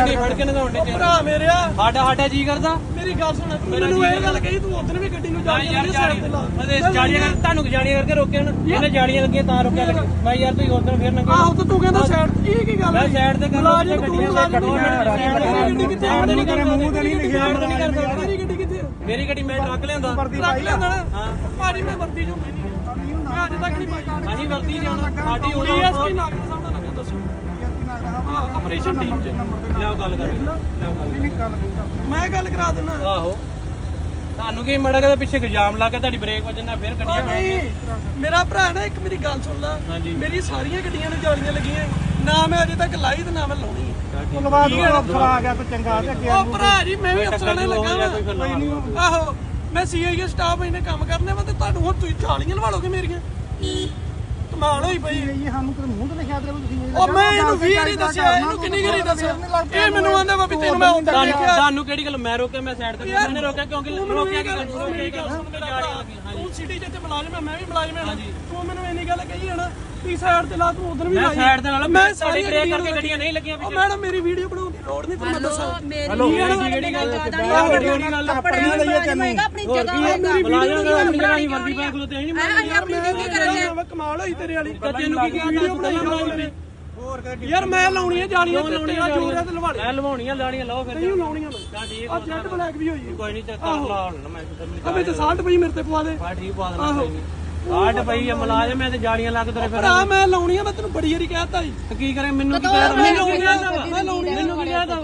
ਗੱਡੀ ਫੜ ਕੇ ਨਗਾਉਣ ਦੇ ਭਰਾ ਮੇਰਿਆ ਸਾਡਾ ਸਾਡਾ ਜੀ ਕਰਦਾ? ਮੇਰੀ ਗੱਲ ਸੁਣ ਤੂੰ ਮੈਨੂੰ ਇਹ ਗੱਲ ਕਹੀ ਤੂੰ ਉਦੋਂ ਵੀ ਗੱਡੀ ਨੂੰ ਜਾ ਯਾਰ ਜਾੜੀ ਅਦੇ ਜਾੜੀਆਂ ਕਰ ਤੁਹਾਨੂੰ ਜਾੜੀਆਂ ਕਰਕੇ ਰੋਕਿਆ ਨਾ? ਇਹਨੇ ਜਾੜੀਆਂ ਲੱਗੀਆਂ ਤਾਂ ਰੋਕਿਆ ਲੱਗੇ ਮੈਂ ਯਾਰ ਤੁਸੀਂ ਉਧਰ ਫੇਰ ਨੰਗੇ ਆਹੋ ਤੇ ਤੂੰ ਕਹਿੰਦਾ ਸਾਈਡ ਇਹ ਕੀ ਗੱਲ ਮੈਂ ਸਾਈਡ ਤੇ ਕਰ ਮੁਲਾਜ਼ਮ ਤੂੰ ਗੱਡੀਆਂ ਮੁਲਾਜ਼ਮ ਗੱਡੀਆਂ ਗੱਡੀ ਕਿੱਥੇ ਸਾਈਡ ਤੇ ਨਹੀਂ ਮੂੰਹ ਤੇ ਨਹੀਂ ਲਿਖਿਆ ਮੇਰੀ ਗੱਡੀ ਕਿੱਥੇ ਮੇਰੀ ਗੱਡੀ ਮੈਂ ਟਰੱਕ ਲਿਆਂਦਾ। ਰੱਖ ਲੈਂਦਾ ਨਾ? ਭਾਜੀ ਮੈਂ ਵਰਦੀ ਜੋ ਮੈਂ ਨਹੀਂ ਮੈਂ ਅੱਜ ਤੱਕ ਨਹੀਂ ਪਾਈ। ਅਸੀਂ ਵਰਤੀ ਜਾਣਾ ਸਾਡੀ ਉਹ ਡੀਐਸਪੀ ਨਾਗਰ ਆਪਰੇਸ਼ਨ ਟੀਮ ਚ। ਲਿਆਓ ਗੱਲ ਕਰ। ਲਿਆਓ ਗੱਲ ਮੈਂ ਗੱਲ ਕਰਾ ਦਿੰਦਾ। ਆਹੋ। ਤੁਹਾਨੂੰ ਕੀ ਮੜਾ ਕੇ ਪਿੱਛੇ ਇਲਜ਼ਾਮ ਲਾ ਕੇ ਤੁਹਾਡੀ ਬ੍ਰੇਕ ਵੱਜਣਾ ਫਿਰ ਗੱਡੀਆਂ ਨਹੀਂ ਮੇਰਾ ਭਰਾ ਨਾ ਇੱਕ ਮੇਰੀ ਗੱਲ ਸੁਣ ਲੈ। ਮੇਰੀ ਸਾਰੀਆਂ ਗੱਡੀਆਂ ਨੂੰ ਜਾਲੀਆਂ ਲੱਗੀਆਂ। ਨਾ ਮੈਂ ਅਜੇ ਤੱਕ ਲਾਈ ਤੇ ਨਾ ਮੈਂ ਲਾਉਣੀ। ਧੰਨਵਾਦ ਅਫਸਰ ਆ ਗਿਆ ਤਾਂ ਚੰਗਾ ਤੇ ਅੱਗੇ ਉਹ ਭਰਾ ਜੀ ਮੈਂ ਵੀ ਅਫਸਰਾਂ ਨਾਲ ਲੱਗਾ। ਵਾਂ। ਆਹੋ ਮੈਂ ਸੀਆਈਏ ਸਟਾਫ ਇਹਨੇ ਕੰਮ ਕਰਨੇ ਵਾ ਤੇ ਤੁਹਾਨੂੰ ਹੁਣ ਤੁਸੀਂ ਜਾਲੀਆਂ ਲਵਾ ਲੋਗੇ ਮੇਰੀਆਂ। ਕਮਾਲ ਹੋਈ ਪਈ। ਇਹ ਸਾਨੂੰ ਕਿਤੇ ਮੂੰਹ ਤੇ ਲਿਖਿਆ ਤੇ ਤੁਸੀਂ ਉਹ ਮੈਂ ਇਹਨੂੰ ਵੀ ਨਹੀਂ ਦੱਸਿਆ ਇਹਨੂੰ ਕਿੰਨੀ ਗਰੀ ਦੱਸਿਆ? ਇਹ ਮੈਨੂੰ ਆਂਦਾ ਵਾ ਵੀ ਤੈਨੂੰ ਮੈਂ ਉੱਧਰ ਤੁਹਾਨੂੰ ਦੇਖਿਆ ਤੁਹਾਨੂੰ ਕਿਹੜੀ ਗੱਲ ਮੈਂ ਰੋਕਿਆ ਮੈਂ ਸਾਈਡ ਤੇ ਮੈंने ਰੋਕਿਆ ਕਿਉਂਕਿ ਰੋਕਿਆ ਕਿ ਮੇਰੀ ਗੱਲ ਸੁਣ ਮੇਰਾ ਭਰਾ। ਤੂੰ ਸਿਟੀ ਚ ਇੱਥੇ ਮੁਲਾਜ਼ਮ ਹੈ ਮੈਂ ਵੀ ਮੁਲਾਜ਼ਮ ਹਾਂ। ਤੂੰ ਮੈਨੂੰ ਇੰਨੀ ਗੱਲ ਕਹੀ ਹੈ ਨਾ ਤੀ ਸਾਈਡ ਤੇ ਲਾ ਤੂੰ ਉਧਰ ਵੀ ਮੈਂ ਲਾਈ ਸਾਈਡ ਤੇ ਨਾਲ ਮੈਂ ਮੈਂ ਸਾਡੀ ਬ੍ਰੇਕ ਕਰਕੇ ਗੱਡੀਆਂ ਨਹੀਂ ਲੱਗੀਆਂ ਉਹ ਮੈਡਮ ਮੇਰੀ ਵੀਡੀਓ ਬਣਾਉਣ ਦੀ ਲੋੜ ਨਹੀਂ ਤੁਹਾਨੂੰ ਮੈਂ ਦੱਸਾਂ ਹੈਲੋ ਕਿਹੜੀ ਗੱਲ ਕਿਹੜੀ ਗੱਲ ਕੱਪੜੇ ਨਾਲ ਲਈਏ ਤੈਨੂੰ ਆਪਣੀ ਜਗ੍ਹਾ ਹੋਏਗਾ ਬੁਲਾਇਆ ਕਿ ਆਪਣੀ ਜਗ੍ਹਾ ਹੀ ਵਰਦੀ ਪਾ ਖਲੋਤੇ ਨਹੀਂ ਅਸੀਂ ਆਪਣੀ ਡਿਊਟੀ ਕਰਨੇ ਮੈਂ ਕਮਾਲ ਹੋਈ ਤੇਰੇ ਵਾਲੀ। ਤੈਨੂੰ ਕੀ ਕਿਹਾ ਵੀਡੀਓ ਬਣਾਈ ਯਾਰ ਮੈਂ ਲਾਉਣੀ ਹੈ ਜਾਲੀਆਂ ਤੇ ਤੇਰਾ ਜੋਰ ਹੈ ਤੇ ਲਵਾ ਲੈ ਮੈਂ ਲਵਾਉਣੀਆਂ ਲਾਣੀਆਂ ਲਾਓ ਫਿਰ। ਨਹੀਂ ਲਾਉਣੀਆਂ ਮੈਂ। ਤਾਂ ਠੀਕ ਆ ਜੈਟ ਬਲੈਕ ਵੀ ਹੋਈ। ਹੈ ਕੋਈ ਨਹੀਂ ਚੱਕ ਕਰ ਲਾ ਹੁਣ ਮੈਂ ਅਬੇ ਤੇ 60 ਪਈ ਮੇਰੇ ਤੇ ਪਵਾ ਦੇ। ਬਾ ਠੀਕ ਪਾ ਦੇਣਾ ਪਈ ਆ ਮਲਾਜਮ ਮੈਂ ਤੇ ਲੱਗ ਤੇਰੇ ਫਿਰ ਭਰਾ ਮੈਂ ਲਾਉਣੀ ਆ ਮੈਂ ਤੈਨੂੰ ਬੜੀ ਵਾਰੀ ਕਹਿਤਾ ਜੀ ਤੇ ਕੀ ਕਰੇ ਮੈਨੂੰ ਕੀ ਕਹਿ ਮੈਂ ਲਾਉਣੀ ਆ ਮੈਂ ਲਾਉਣੀ ਆ ਮੈਨੂੰ ਕੀ ਕਹਿਦਾ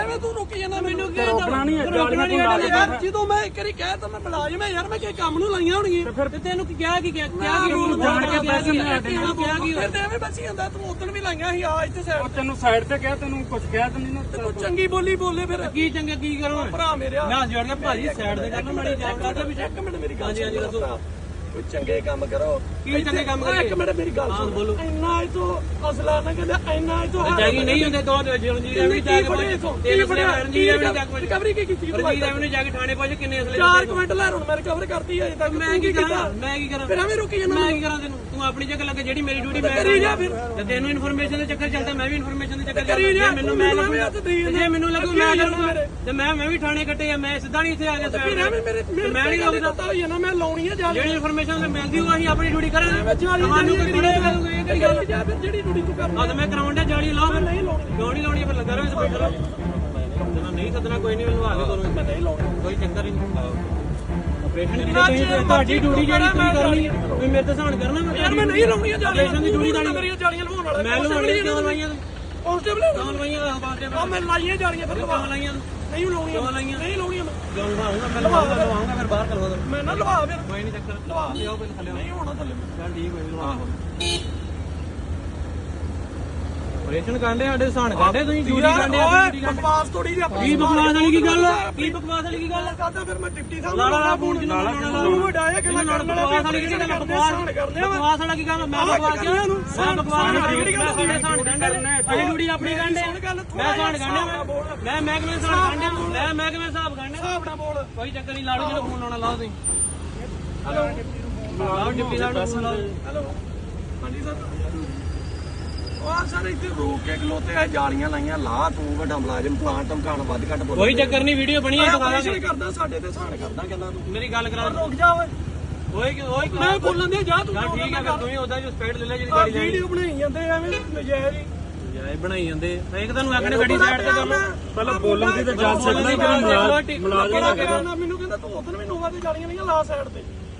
ਐਵੇਂ ਤੂੰ ਰੁਕੀ ਜਾਂਦਾ ਮੈਨੂੰ ਕੀ ਰੋਕਣਾ ਨਹੀਂ ਰੋਕਣਾ ਨਹੀਂ ਯਾਰ ਜਦੋਂ ਮੈਂ ਇੱਕ ਵਾਰੀ ਕਹਿ ਤਾ ਮੈਂ ਮੁਲਾਜ਼ਮ ਆ ਯਾਰ ਮੈਂ ਕਿ ਕੰਮ ਨੂੰ ਲਾਈਆਂ ਹੋਣਗੀਆਂ। ਫਿਰ ਤੇ ਤੈਨੂੰ ਕੀ ਕਿਹਾ ਕੀ ਕਿਹਾ? ਕਿਹਾ ਕੀ ਉਹਨੂੰ ਜਾਣ ਕੇ ਪੈਸੇ ਲੈ ਤੈਨੂੰ ਕਿਹਾ ਕੀ ਫਿਰ ਤੇ ਐਵੇਂ ਬਚੀ ਜਾਂਦਾ ਤੂੰ ਉਦੋਂ ਵੀ ਲਾਈਆਂ ਸੀ ਆ ਇੱਥੇ ਸਾਈਡ ਤੇ। ਤੈਨੂੰ ਸਾਈਡ ਤੇ ਕਿਹਾ ਤੈਨੂੰ ਕੁਝ ਕਿਹਾ ਤਾਂ ਨਹੀਂ ਨਾ। ਤੂੰ ਚੰਗੀ ਬੋਲੀ ਬੋਲੇ ਫਿਰ। ਕੀ ਚੰਗਾ ਕੀ ਕਰੋ? ਭਰਾ ਮੇਰਿਆ ਮੈਂ ਜੋੜ ਕੇ ਭਾਜੀ ਸਾਈਡ ਤੇ ਕਰਨਾ ਮਾੜੀ ਜਾਣ ਕਰਦਾ। ਵੀ ਇੱਕ ਮਿੰਟ ਮੇਰੀ ਗੱਲ ਹਾਂਜੀ ਹਾਂਜੀ ਦੱਸੋ। ਕੋਈ ਚੰਗੇ ਕੰਮ ਕਰੋ। ਕੀ ਚੰਗੇ ਕੰਮ ਕਰੀਏ? ਇੱਕ ਮਿੰਟ ਮੇਰੀ ਗੱਲ ਸੁਣ। ਬੋਲੋ। ਇੰਨਾ ਇਹ ਤੋਂ ਅਸਲਾ ਨਾ ਕਹਿੰਦਾ ਇੰਨਾ ਇਹ ਤੋਂ ਜਾਗੀ ਨਹੀਂ ਹੁੰਦੇ ਦੋ ਜਲੰਜੀਰ ਐਵੇਂ ਜਾ ਕੇ ਤੇਲ ਫੜਿਆ ਰਣਜੀਤ ਐਵੇਂ ਜਾ ਕੇ ਰਿਕਵਰੀ ਕੀ ਕੀਤੀ ਤੂੰ ਰਣਜੀਤ ਐਵੇਂ ਜਾ ਕੇ ਥਾਣੇ ਪਹੁੰਚ ਕਿੰਨੇ ਅਸਲੇ ਚਾਰ ਕੁ ਮਿੰਟ ਲੈ ਹੁਣ ਮੈਂ ਰਿਕਵਰ ਕਰਤੀ ਅਜੇ ਤੱਕ ਮੈਂ ਕੀ ਕਰਾਂ? ਮੈਂ ਕੀ ਕਰਾਂ? ਫਿਰ ਐਵੇਂ ਰੁਕੀ ਜਾਂਦਾ ਮੈਂ ਕੀ ਕਰਾਂ ਤੈਨੂੰ? ਤੂੰ ਆਪਣੀ ਜਗ੍ਹਾ ਲੱਗੇ ਜਿਹੜੀ ਮੇਰੀ ਡਿਊਟੀ ਮੈਂ ਕਰੀ ਜਾ ਫਿਰ। ਤੇ ਤੈਨੂੰ ਇਨਫੋਰਮੇਸ਼ਨ ਦੇ ਚੱਕਰ ਚੱਲਦਾ ਮੈਂ ਵੀ ਇਨਫੋਰਮੇਸ਼ਨ ਦੇ ਚੱਕਰ ਕਰੀ ਜਾ, ਜੇ ਮੈਨੂੰ ਮੈਂ ਮੈਨੂੰ ਲੱਗੂ ਐਵੇਂ ਹੱਥ ਦੇਈ ਜਾਂਦਾ। ਜੇ ਮੈਨੂੰ ਲੱਗੂ ਮੈਂ ਕਰੂੰਗਾ। ਤੇ ਮੈਂ ਮੈਂ ਵੀ ਥਾਣੇ ਕੱਟੇ ਆ ਮੈਂ ਸਿੱਧਾ ਨਹੀਂ ਇੱਥੇ ਆ ਗਿਆ ਫਿਰ ਐਵੇਂ ਮੇਰੇ ਮੈਂ ਨਹੀਂ ਰੋਕਦਾ। ਪਤਾ ਹੋਈ ਨਾ ਮੈਂ ਲਾਉਣੀ ਆ ਜਾ ਜਿਹੜੀ ਇਨਫੋਰਮੇਸ਼ਨ ਤੇ ਮਿਲਦੀ ਉਹ ਅਸੀਂ ਆਪਣੀ ਡਿਊਟੀ ਕਰਾਂਗੇ। ਤੁਹਾਨੂੰ ਕੋਈ ਥੋੜਾ ਲੱਗੂਗਾ ਇਹ ਕਿਹੜੀ ਗੱਲ? ਜਾ ਫਿਰ ਜਿਹੜੀ ਡਿਊਟੀ ਤੂੰ ਕਰਨੀ ਮੈਂ ਕਰਾਉਣ ਦਾ ਜਾਲੀ ਲਾਓ ਨਹੀਂ ਲਾਉਣੀ। ਨਹੀਂ ਲਾਉਣੀ ਫਿਰ ਲੱਗਾ ਰਹੋ ਇਸ ਬੈਠਾ ਜਦੋਂ ਨਹੀਂ ਸੱਦਣਾ ਕੋਈ ਨਹੀਂ ਮੈਨੂੰ ਆ ਕੇ ਕਰੋ ਮੈਂ ਨਹੀਂ ਲਾਉਣੀ। ਕੋਈ ਚੱਕਰ ਨਹੀਂ। ਆਪਰੇਸ਼ਨ ਦੀ ਤੁਸੀਂ ਤੁਹਾਡੀ ਡਿਊਟੀ ਜਿਹੜੀ ਤੁਸੀਂ ਕਰਨੀ ਹੈ ਤੁਸੀਂ ਮੇਰੇ ਤੇ ਸਹਾਨ ਕਰਨਾ ਮੈਂ ਯਾਰ ਮੈਂ ਨਹੀਂ ਲਾਉਣੀ ਆ ਜਾਲੀਆਂ ਆਪਰੇਸ਼ਨ ਦੀ ਡਿਊਟੀ ਤਾਂ ਮੇਰੀਆਂ ਜਾਲੀਆਂ ਲਵਾਉਣ ਵਾਲਾ। ਮੈਂ ਲਵਾਉਣੀ ਕਿਉਂ ਲਵਾਈਆਂ? ਕਾਂਸਟੇਬਲ ਲਵਾਈਆਂ? ਆ ਮੈਂ ਲਾਈਆਂ ਜਾਲੀਆਂ ਫਿਰ ਲਵਾ। ਲਾਈਆਂ ਨਹੀਂ ਲਾਉਣੀਆਂ ਕਿਉਂ ਲਾਈਆਂ? ਨਹੀਂ ਲਾਉਣੀਆਂ ਮੈਂ। ਲਵਾਉਂਗਾ? ਮੈਂ ਲਵਾਉਂਗਾ ਲਵਾਉਂਗਾ ਫਿਰ ਬਾਹਰ ਕਰਵਾ ਦੋ। ਮੈਂ ਨਾ ਲਵਾ ਫਿਰ ਕੋਈ ਨਹੀਂ ਚੱਕਰ ਲਵਾ ਲਿਓ ਪਹਿਲਾਂ ਥੱਲੇ। ਨਹੀਂ ਹੋਣਾ ਥੱਲੇ। ਚੱਲ ਠੀਕ ਹੋਈ ਲਵਾ ਆਪਰੇਸ਼ਨ ਕਾਂਡੇ ਸਾਡੇ ਸਹਾਨ ਕਾਂਡੇ ਤੁਸੀਂ ਡਿਊਟੀ ਕਾਂਡੇ ਓਏ ਆਪਣੀ ਡਿਊਟੀ ਬਕਵਾਸ ਥੋੜੀ ਜਿਹੀ ਆਪਣੀ ਕੀ ਬਕਵਾਸ ਵਾਲੀ ਕੀ ਗੱਲ? ਆ ਕੀ ਬਕਵਾਸ ਵਾਲੀ ਕੀ ਗੱਲ? ਆ ਕਰਦਾ ਫਿਰ ਮੈਂ ਡਿਪਟੀ ਸਾਹਿਬ ਲਾਲਾ ਲਾ ਫੋਨ ਜਿਹਨੂੰ ਲਾਲਾ ਨੂੰ ਵਡਾਇਆ ਕਿ ਮੈਂ ਕਰਨ ਵਾਲਾ ਬਕਵਾਸ ਵਾਲੀ ਕੀ ਗੱਲ ਆ? ਬਕਵਾਸ ਬਕਵਾਸ ਵਾਲਾ ਕੀ ਗੱਲ? ਆ? ਮੈਂ ਬਕਵਾਸ ਕਿਹਾ? ਮੈਂ ਬਕਵਾਸ ਵਾਲੀ ਕਿਹੜੀ ਗੱਲ ਸਾਡੇ ਸਾਨ ਗੰਢੇ ਅਸੀਂ ਡਿਊਟੀ ਆਪਣੀ ਗੰਢੇ ਮੈਂ ਸਾਨ ਗੰਢੇ ਮੈਂ ਮਹਿਕਮੇ ਸਾਨ ਗੰਢੇ ਮੈਂ ਮਹਿਕਮੇ ਹਿਸਾਬ ਨਾਲ ਬੋਲ। ਕੋਈ ਚੱਕਰ ਨਹੀਂ ਲਾੜੂ ਜਿਹੜਾ ਫੋਨ ਲਾਉਣਾ ਲਾਓ ਤੁਸੀਂ। ਹੈਲੋ। ਲਾਓ ਡਿਪਟੀ ਸਾਹਿਬ ਨੂੰ ਫੋਨ ਲਾਓ। ਹੈਲੋ। ਹਾਂਜੀ ਸਰ। ਉਹ ਸਰ ਇੱਥੇ ਰੋਕ ਕੇ ਖਲੋਤੇ ਆ ਜਾਲੀਆਂ ਲਾਈਆਂ ਲਾ ਤੂੰ ਵੱਡਾ ਮੁਲਾਜ਼ਮ ਤਾਂ ਧਮਕਾਣ ਵੱਧ ਘੱਟ ਬੋਲ ਕੋਈ ਚੱਕਰ ਨਹੀਂ ਵੀਡੀਓ ਬਣੀ ਹੈ ਦਿਖਾ ਆਪਰੇਸ਼ਨ ਕਰਦਾ ਸਾਡੇ ਤੇ ਸਾਨ ਕਰਦਾ ਗੱਲਾਂ ਤੂੰ। ਮੇਰੀ ਗੱਲ ਕਰਾ ਰੁਕ ਜਾ ਓਏ। ਓਏ ਓਏ ਮੈਂ ਬੋਲਣ ਦੇ ਜਾ ਤੂੰ ਠੀਕ ਹੈ ਫਿਰ ਤੂੰ ਹੀ ਉਹਦਾ ਜੋ ਸਪੀਡ ਲੈ ਲੈ ਜਿਹੜੀ ਆ ਗਾੜੀ ਲੈਣੀ ਵੀਡੀਓ ਬਣਾਈ ਜਾਂਦੇ ਐਵੇਂ ਨਜਾਇਜ਼। ਹੀ ਇਹ ਬਣਾਈ ਜਾਂਦੇ। ਇੱਕ ਤੁਹਾਨੂੰ ਆਖਣੇ ਗੱਡੀ ਸਾਈਡ ਤੇ ਕਰ ਲਓ ਪਹਿਲਾਂ ਬੋਲਣ ਦੀ ਤਾਂ ਜਾ ਸਕਦਾ ਕਿ ਮੁਲਾਜ਼ਮ ਨਾ ਮੈਨੂੰ ਕਹਿੰਦਾ ਤੂੰ ਉਧਰ ਵੀ ਨੋਵਾ ਤੇ ਜਾਲੀਆਂ ਨਹੀਂ ਲਾ ਸਾਈਡ ਤੇ।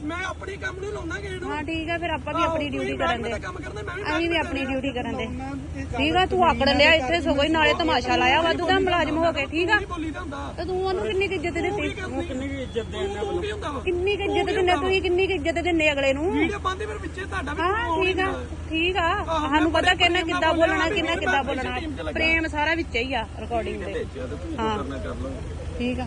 ਮੈਂ ਆਪਣੀ ਕੰਮ ਨੂੰ ਲਾਉਣਾ ਗੇੜ ਹਾਂ ਠੀਕ ਆ ਫਿਰ ਆਪਾਂ ਵੀ ਆਪਣੀ ਡਿਊਟੀ ਕਰਨ ਦੇ। ਕੰਮ ਕਰਦਾ ਮੈਂ ਵੀ ਅਸੀਂ ਵੀ ਆਪਣੀ ਡਿਊਟੀ ਕਰਨ ਦੇ। ਠੀਕ ਆ ਤੂੰ ਆਕੜ ਲਿਆ ਇੱਥੇ ਸਗੋਂ ਹੀ ਨਾਲੇ ਤਮਾਸ਼ਾ ਲਾਇਆ ਵਾਧੂ ਦਾ ਮੁਲਾਜ਼ਮ ਹੋ ਕੇ ਠੀਕ ਆ? ਤੇ ਤੂੰ ਉਹਨੂੰ ਕਿੰਨੀ ਕੁ ਇੱਜ਼ਤ ਦਿੱਤੀ? ਕਿੰਨੀ ਇੱਜ਼ਤ ਦੇਣਾ ਕਿੰਨੀ ਇੱਜ਼ਤ ਦਿੰਦੇ ਤੁਸੀਂ ਕਿੰਨੀ ਕੁ ਇੱਜ਼ਤ ਦਿੰਦੇ ਅਗਲੇ ਨੂੰ? ਵੀਡੀਓ ਪਾਉਂਦੇ ਫਿਰ ਵਿੱਚੇ ਤੁਹਾਡਾ ਵੀ ਹਾਂ ਠੀਕ ਆ ਠੀਕ ਆ। ਸਾਨੂੰ ਪਤਾ ਕਿੰਨਾ ਕਿੱਦਾਂ ਬੋਲਣਾ ਕਿੰਨਾ ਕਿੱਦਾਂ ਬੋਲਣਾ। ਪ੍ਰੇਮ ਸਾਰਾ ਵਿੱਚ ਹੀ ਆ ਰਿਕਾਰਡਿੰਗ ਦੇ। ਹਾਂ। ਠੀਕ ਆ।